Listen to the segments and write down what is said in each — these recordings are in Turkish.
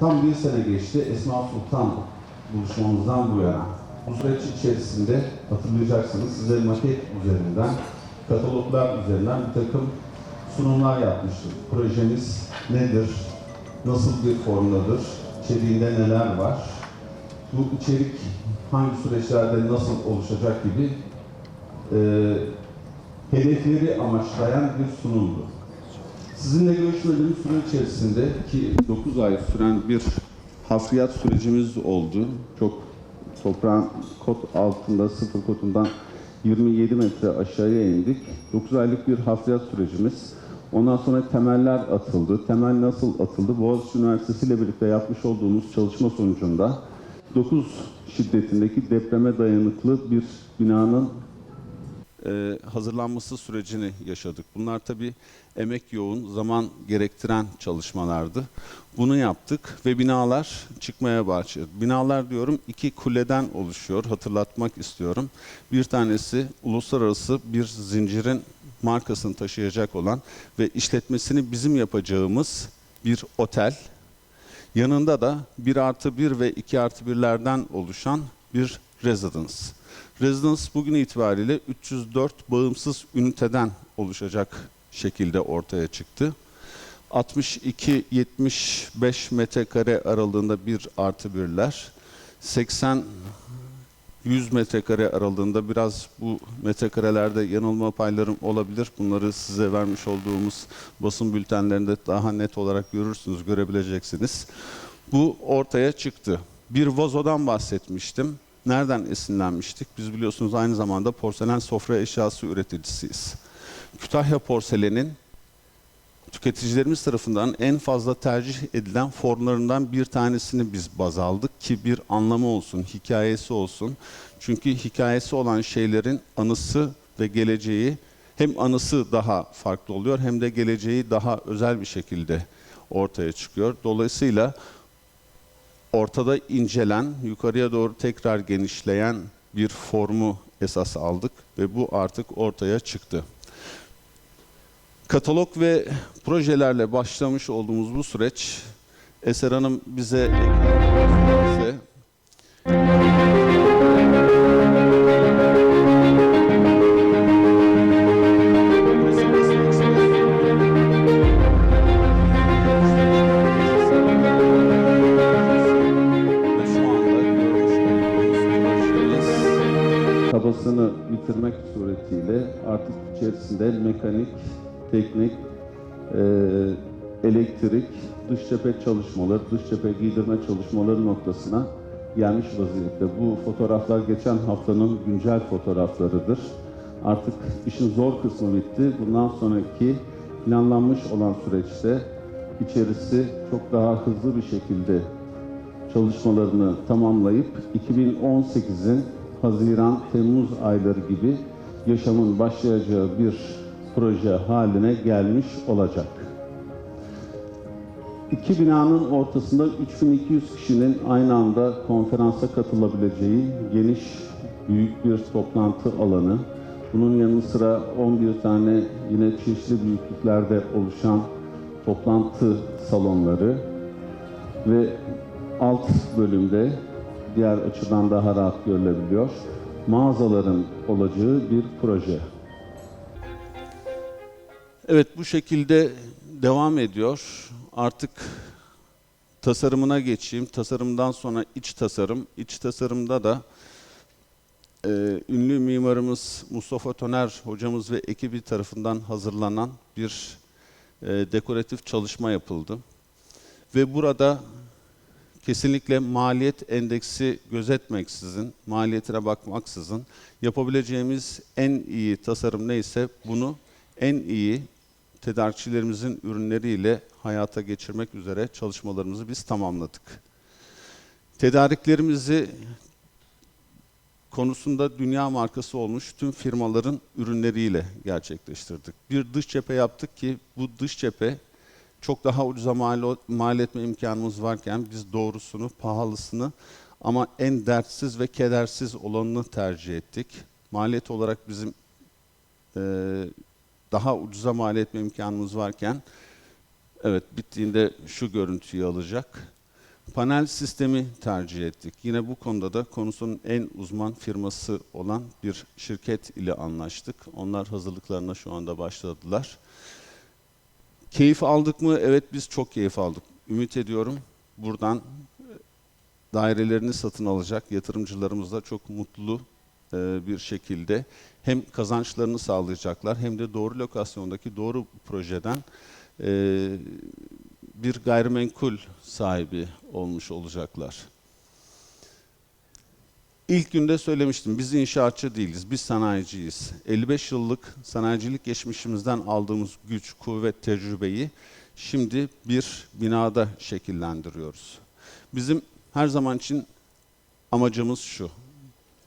Tam bir sene geçti Esma Sultan buluşmamızdan bu yana. Bu süreç içerisinde hatırlayacaksınız size maket üzerinden, kataloglar üzerinden bir takım sunumlar yapmıştık. Projemiz nedir, nasıl bir formdadır, içeriğinde neler var, bu içerik hangi süreçlerde nasıl oluşacak gibi e, hedefleri amaçlayan bir sunumdu. Sizinle görüşmediğimiz süre içerisinde ki 9 ay süren bir hafriyat sürecimiz oldu. Çok toprağın kod altında, sıfır kodundan 27 metre aşağıya indik. 9 aylık bir hafriyat sürecimiz. Ondan sonra temeller atıldı. Temel nasıl atıldı? Boğaziçi Üniversitesi ile birlikte yapmış olduğumuz çalışma sonucunda 9 şiddetindeki depreme dayanıklı bir binanın e, hazırlanması sürecini yaşadık. Bunlar tabii emek yoğun, zaman gerektiren çalışmalardı. Bunu yaptık ve binalar çıkmaya başladı. Binalar diyorum iki kuleden oluşuyor, hatırlatmak istiyorum. Bir tanesi uluslararası bir zincirin markasını taşıyacak olan ve işletmesini bizim yapacağımız bir otel. Yanında da 1 artı 1 ve 2 artı 1'lerden oluşan bir residence. Residence bugün itibariyle 304 bağımsız üniteden oluşacak şekilde ortaya çıktı. 62-75 metrekare aralığında bir artı birler, 80 100 metrekare aralığında biraz bu metrekarelerde yanılma paylarım olabilir. Bunları size vermiş olduğumuz basın bültenlerinde daha net olarak görürsünüz, görebileceksiniz. Bu ortaya çıktı. Bir vazodan bahsetmiştim. Nereden esinlenmiştik? Biz biliyorsunuz aynı zamanda porselen sofra eşyası üreticisiyiz. Kütahya porselenin tüketicilerimiz tarafından en fazla tercih edilen formlarından bir tanesini biz baz aldık ki bir anlamı olsun, hikayesi olsun. Çünkü hikayesi olan şeylerin anısı ve geleceği hem anısı daha farklı oluyor hem de geleceği daha özel bir şekilde ortaya çıkıyor. Dolayısıyla ortada incelen, yukarıya doğru tekrar genişleyen bir formu esas aldık ve bu artık ortaya çıktı. Katalog ve projelerle başlamış olduğumuz bu süreç Eser Hanım bize bitirmek suretiyle artık içerisinde mekanik, teknik, e, elektrik, dış cephe çalışmaları, dış cephe giydirme çalışmaları noktasına gelmiş vaziyette. Bu fotoğraflar geçen haftanın güncel fotoğraflarıdır. Artık işin zor kısmı bitti. Bundan sonraki planlanmış olan süreçte içerisi çok daha hızlı bir şekilde çalışmalarını tamamlayıp 2018'in Haziran-Temmuz ayları gibi yaşamın başlayacağı bir proje haline gelmiş olacak. İki binanın ortasında 3200 kişinin aynı anda konferansa katılabileceği geniş, büyük bir toplantı alanı. Bunun yanı sıra 11 tane yine çeşitli büyüklüklerde oluşan toplantı salonları ve alt bölümde diğer açıdan daha rahat görülebiliyor. Mağazaların olacağı bir proje. Evet bu şekilde devam ediyor. Artık tasarımına geçeyim. Tasarımdan sonra iç tasarım. İç tasarımda da e, ünlü mimarımız Mustafa Töner hocamız ve ekibi tarafından hazırlanan bir e, dekoratif çalışma yapıldı. Ve burada kesinlikle maliyet endeksi gözetmeksizin, maliyetine bakmaksızın yapabileceğimiz en iyi tasarım neyse bunu en iyi tedarikçilerimizin ürünleriyle hayata geçirmek üzere çalışmalarımızı biz tamamladık. Tedariklerimizi konusunda dünya markası olmuş tüm firmaların ürünleriyle gerçekleştirdik. Bir dış cephe yaptık ki bu dış cephe çok daha ucuza mal, mal etme imkanımız varken biz doğrusunu, pahalısını ama en dertsiz ve kedersiz olanını tercih ettik. Maliyet olarak bizim e, daha ucuza mal etme imkanımız varken Evet, bittiğinde şu görüntüyü alacak. Panel sistemi tercih ettik. Yine bu konuda da konusunun en uzman firması olan bir şirket ile anlaştık. Onlar hazırlıklarına şu anda başladılar. Keyif aldık mı? Evet biz çok keyif aldık. Ümit ediyorum buradan dairelerini satın alacak yatırımcılarımız da çok mutlu e, bir şekilde hem kazançlarını sağlayacaklar hem de doğru lokasyondaki doğru projeden e, bir gayrimenkul sahibi olmuş olacaklar. İlk günde söylemiştim, biz inşaatçı değiliz, biz sanayiciyiz. 55 yıllık sanayicilik geçmişimizden aldığımız güç, kuvvet, tecrübeyi şimdi bir binada şekillendiriyoruz. Bizim her zaman için amacımız şu,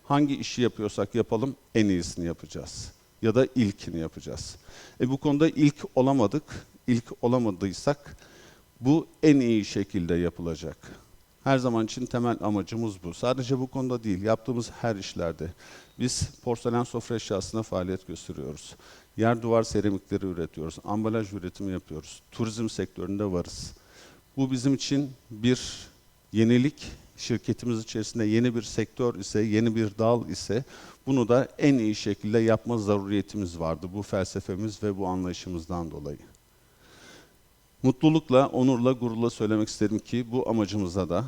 hangi işi yapıyorsak yapalım en iyisini yapacağız. Ya da ilkini yapacağız. E bu konuda ilk olamadık, ilk olamadıysak bu en iyi şekilde yapılacak. Her zaman için temel amacımız bu. Sadece bu konuda değil, yaptığımız her işlerde. Biz porselen sofra eşyasına faaliyet gösteriyoruz. Yer duvar seramikleri üretiyoruz. Ambalaj üretimi yapıyoruz. Turizm sektöründe varız. Bu bizim için bir yenilik. Şirketimiz içerisinde yeni bir sektör ise, yeni bir dal ise bunu da en iyi şekilde yapma zaruriyetimiz vardı. Bu felsefemiz ve bu anlayışımızdan dolayı. Mutlulukla, onurla, gururla söylemek isterim ki bu amacımıza da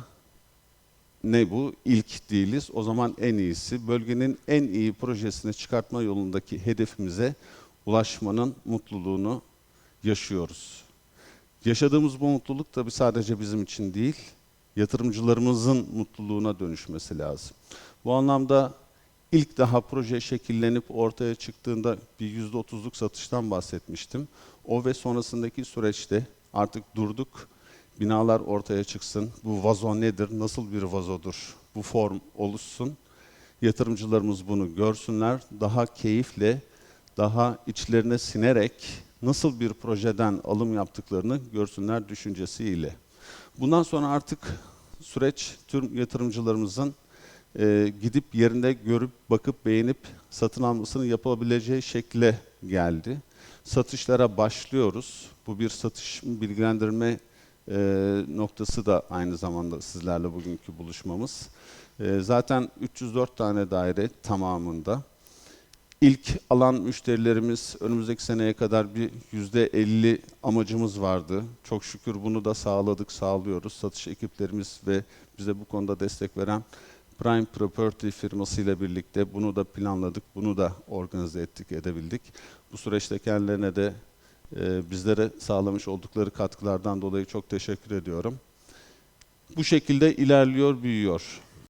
ne bu? İlk değiliz. O zaman en iyisi. Bölgenin en iyi projesini çıkartma yolundaki hedefimize ulaşmanın mutluluğunu yaşıyoruz. Yaşadığımız bu mutluluk tabii sadece bizim için değil, yatırımcılarımızın mutluluğuna dönüşmesi lazım. Bu anlamda ilk daha proje şekillenip ortaya çıktığında bir yüzde otuzluk satıştan bahsetmiştim. O ve sonrasındaki süreçte artık durduk, binalar ortaya çıksın. Bu vazo nedir, nasıl bir vazodur, bu form oluşsun. Yatırımcılarımız bunu görsünler, daha keyifle, daha içlerine sinerek nasıl bir projeden alım yaptıklarını görsünler düşüncesiyle. Bundan sonra artık süreç tüm yatırımcılarımızın e, gidip yerinde görüp, bakıp, beğenip satın almasını yapabileceği şekle geldi. Satışlara başlıyoruz. Bu bir satış bilgilendirme e, noktası da aynı zamanda sizlerle bugünkü buluşmamız. E, zaten 304 tane daire tamamında. İlk alan müşterilerimiz önümüzdeki seneye kadar bir yüzde 50 amacımız vardı. Çok şükür bunu da sağladık, sağlıyoruz. Satış ekiplerimiz ve bize bu konuda destek veren Prime Property firmasıyla birlikte bunu da planladık, bunu da organize ettik, edebildik. Bu süreçte kendilerine de e, bizlere sağlamış oldukları katkılardan dolayı çok teşekkür ediyorum. Bu şekilde ilerliyor, büyüyor.